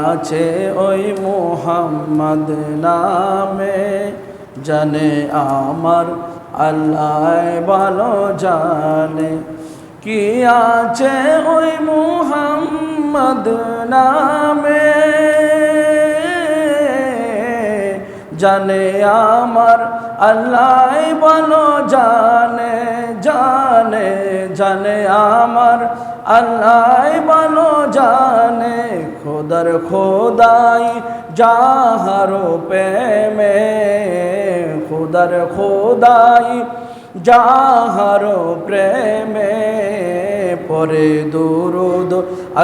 আছে ওই মোহাম্মদ নামে, জানে আমার আল্লাহ ভালো জানে। কি আছে ওই মোহাম্মদ নামে, জানে আমার আল্লাহ ভালো জানে। জানে জানে আমার আল্লাহ ভালো জানে। খোদার খোদাই, যাহারো প্রেমে খোদার খোদাই, যাহারো প্রেমে পরে দুরুদ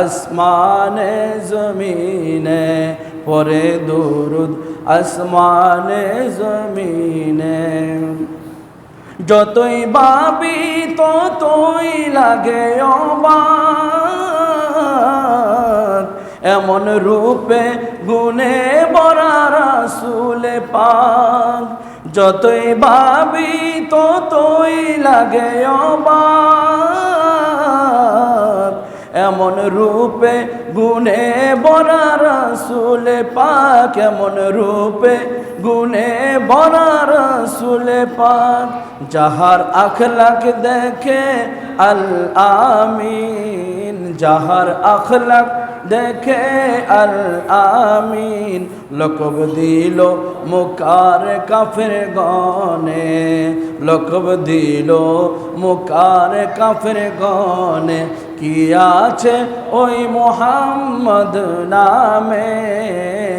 আসমানে, জমিনে পরে দুরুদ আসমানে, জমিনে। যতই ভাবি ততই লাগে অবাক। এমন রূপে গুনে বরা রাসুলে পাক। যতই ভাবি, ততই লাগে অবাক। এমন রূপে গুনে বরা রাসুলে পাক, এমন রূপে গুনে বরা রাসুলে পাক। যাহার আখলাক দেখে আল আমিন, যাহার আখলাক দেখে আল আমিন লকব দিল মুকার কাফের গনে, লকব দিল মুকার কাফের গনে। কি আছে ওই মোহাম্মদ নামে?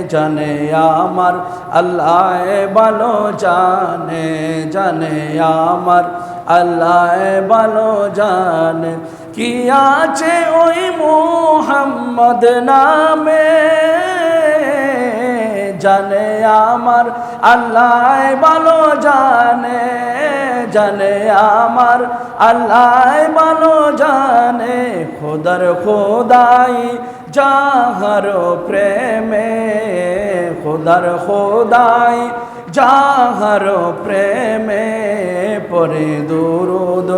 জানে আমার আল্লাহ ভালো জানে জানে আমার আল্লাহ ভালো জানে। কি আছে ওই মোহাম্মদ নামে জানে আমার আল্লাহ ভালো জানে জানে আমার আল্লাহ ভালো জানে। খোদার খোদাই যাহার প্রেমে, খোদার খোদাই যাহার প্রেমে পরে দুরুদ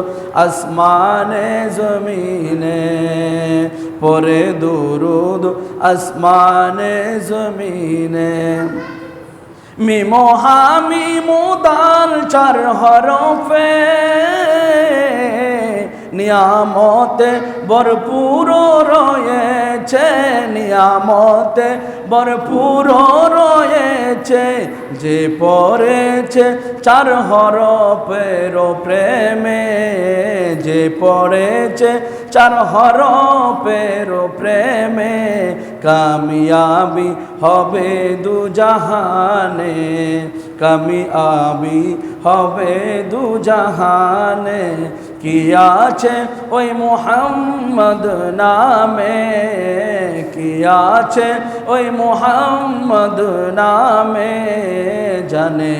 আসমানে, জমিনে। পরে দুরুদ আসমানে জমিনে। মি হামি মুদার চার হরফে। নিয়ামতে ভরপুর রয়েছে নিয়ামতে ভরপুর রয়েছে যে পড়েছে চার হরপের প্রেমে, যে পড়েছে চার হরপের প্রেমে, কামিয়াবি হবে দু জাহানে। কামিয়াবি হবে দু জাহানে। কি আছে ওই মোহাম্মদ নামে? কি আছে ওই মোহাম্মদ নামে? জানে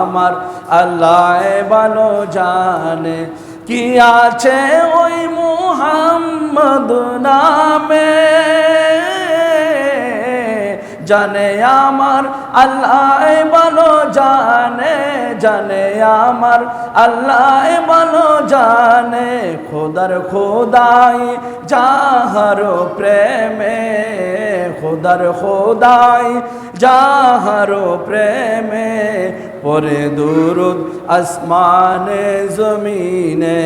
আমার আল্লাহ ভালো জানে। কি আছে ওই মোহাম্মদ নামে? জানে আমার আল্লাহ ভালো, জানে জানে আমার আল্লাহ ভালো, জানে খোদার খোদাই, যাহার প্রেমে খোদার খোদাই, যাহার প্রেমে পরে দুরুদ আসমানে, জমিনে।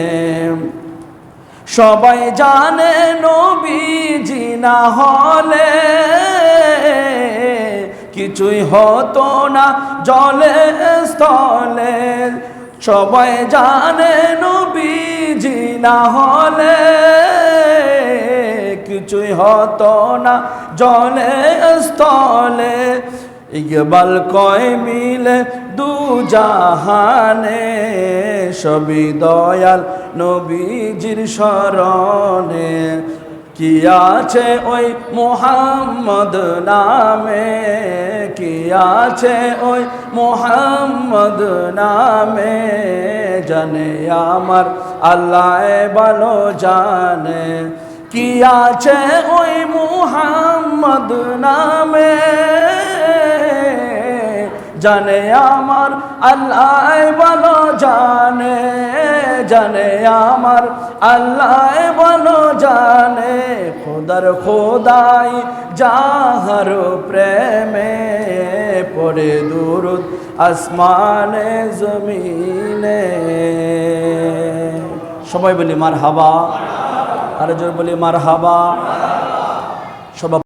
সবাই জানে নবীজি না হলে কিছুই হতো না জলে স্থলে। সবাই জানে নবীজি না হলে কিছুই হতো না জলে স্থলে। ইকবাল কয় মিলে দু জাহানে দয়াল নবীজির শরণে। কি আছে ওই মোহাম্মদ নামে? কি আছে ওই মোহাম্মদ নামে? জানে আমার আল্লাহ ভালো জানে। কি আছে ওই মোহাম্মদ নামে? জানে আমার আল্লাহ ভালো জানে জানে আমার আল্লাহ ভালো জানে, খোদার খোদাই যাহার প্রেমে পড়ে দুরুদ আসমানে, জমিনে। সবাই বলি মার হাবা আর জোর বলি মার হাবা সবাই